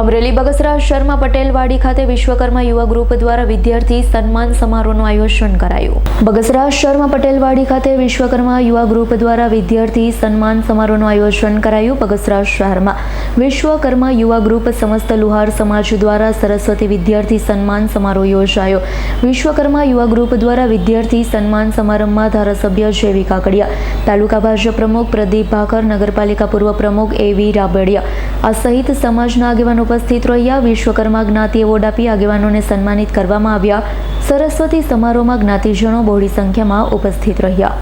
અમરેલી બગસરા શર્મા પટેલ વાડી ખાતે વિશ્વકર્મા યુવા ગ્રુપ દ્વારા વિદ્યાર્થી સન્માન સમારોહનું આયોજન કરાયું. બગસરા શર્મા પટેલ વાડી ખાતે વિશ્વકર્મા યુવા ગ્રુપ દ્વારા વિદ્યાર્થી સન્માન સમારોહનું આયોજન કરાયું બગસરા શહેરમાં. વિશ્વકર્મા યુવા ગ્રુપ સમસ્ત લુહાર સમાજ દ્વારા સરસ્વતી વિદ્યાર્થી સન્માન સમારોહ યોજાયો. વિશ્વકર્મા યુવા ગ્રુપ દ્વારા વિદ્યાર્થી સન્માન સમારંભમાં ધારાસભ્ય જેવી કાકડિયા, તાલુકા ભાજપ પ્રમુખ પ્રદીપ ભાકર, નગરપાલિકા પૂર્વ પ્રમુખ એ વી રાબડિયા, આ સહિત સમાજના આગેવાન ઉપસ્થિત રહ્યા. વિશ્વકર્મા જ્ઞાતિ એવોર્ડ આપી આગેવાનોને સન્માનિત કરવામાં આવ્યા. સરસ્વતી સમારોહમાં જ્ઞાતિજનો બહોળી સંખ્યામાં ઉપસ્થિત રહ્યા.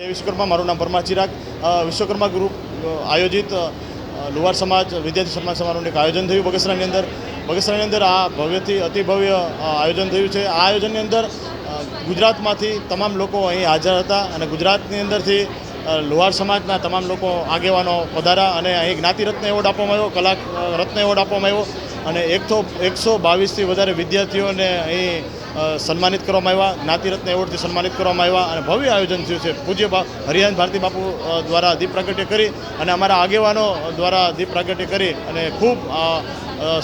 જય વિશ્વકર્મા, મારું નામ પરમા ચિરાગ વિશ્વકર્મા ગ્રુપ આયોજિત અ, લુહાર સમાજ વિદ્યાર્થી સન્માન સમારોહનું એક આયોજન થયું બગસરાની અંદર. બગસરાની અંદર આ ભવ્યથી અતિભવ્ય આયોજન થયું છે. આ આયોજનની અંદર ગુજરાતમાંથી તમામ લોકો અહીં હાજર હતા અને ગુજરાતની અંદરથી લુહાર સમાજના તમામ લોકો આગેવાનો પધારા અને અહીં જ્ઞાતિરત્ન એવોર્ડ આપવામાં આવ્યો કલા રત્ન એવોર્ડ આપવામાં આવ્યો. અને એકસો એકસો બાવીસથી વધારે વિદ્યાર્થીઓને અહીં સન્માનિત કરવામાં આવ્યા. જ્ઞાતિરત્ન એવોર્ડથી સન્માનિત કરવામાં આવ્યા અને ભવ્ય આયોજન થયું છે. પૂજ્ય હરિયાન ભારતી બાપુ દ્વારા દીપ પ્રાગટ્ય કરી અને અમારા આગેવાનો દ્વારા દીપ પ્રાગટ્ય કરી અને ખૂબ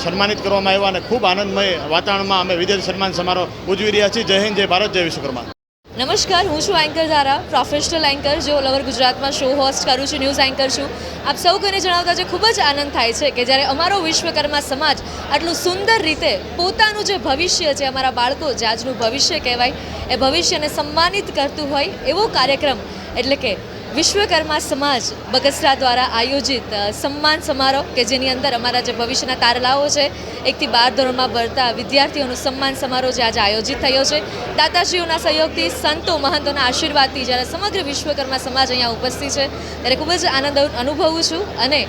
સન્માનિત કરવામાં આવ્યા અને ખૂબ આનંદમય વાતાવરણમાં અમે વિદ્યાર્થી સન્માન સમારોહ ઉજવી રહ્યા છીએ. જય હિન્દ, જય ભારત, જય વિશ્વકર્મા. નમસ્કાર, હું છું એન્કર ધારા પ્રોફેશનલ એન્કર જે ઓલ ઓવર ગુજરાતમાં શો હોસ્ટ કરું છું ન્યૂઝ એન્કર છું. આપ સૌ કોઈને જણાવતા જે ખૂબ જ આનંદ થાય છે કે જ્યારે અમારો વિશ્વકર્મા સમાજ આટલું સુંદર રીતે પોતાનું જે ભવિષ્ય છે, અમારા બાળકો જે આજનું ભવિષ્ય કહેવાય, એ ભવિષ્યને સન્માનિત કરતું હોય એવો કાર્યક્રમ, એટલે કે વિશ્વકર્મા સમાજ બગસરા દ્વારા આયોજિત સન્માન સમારોહ કે જેની અંદર અમારા જે ભવિષ્યના તારલાઓ છે, એકથી બાર ધોરણમાં ભરતા વિદ્યાર્થીઓનું સન્માન સમારોહ જે આજે આયોજિત થયો છે. દાતાશ્રીઓના સહયોગથી સંતો મહંતોના આશીર્વાદથી જ્યારે સમગ્ર વિશ્વકર્મા સમાજ અહીંયા ઉપસ્થિત છે, ત્યારે ખૂબ જ આનંદ અનુભવું છું. અને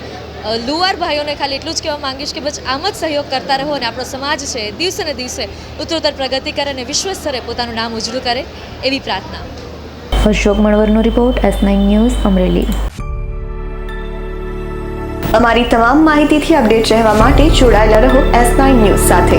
લુવાર ભાઈઓને ખાલી એટલું જ કહેવા માંગીશ કે બસ આમ જ સહયોગ કરતા રહો અને આપણો સમાજ છે, દિવસે ને દિવસે ઉત્તરોત્તર પ્રગતિ કરે અને વિશ્વ સ્તરે પોતાનું નામ ઉજળું કરે એવી પ્રાર્થના. Ashok મણવરનો report, S nine news, Amreli. અમારી તમામ માહિતીથી અપડેટ રહેવા માટે જોડાયેલા રહો એસ નાઇન ન્યૂઝ સાથે.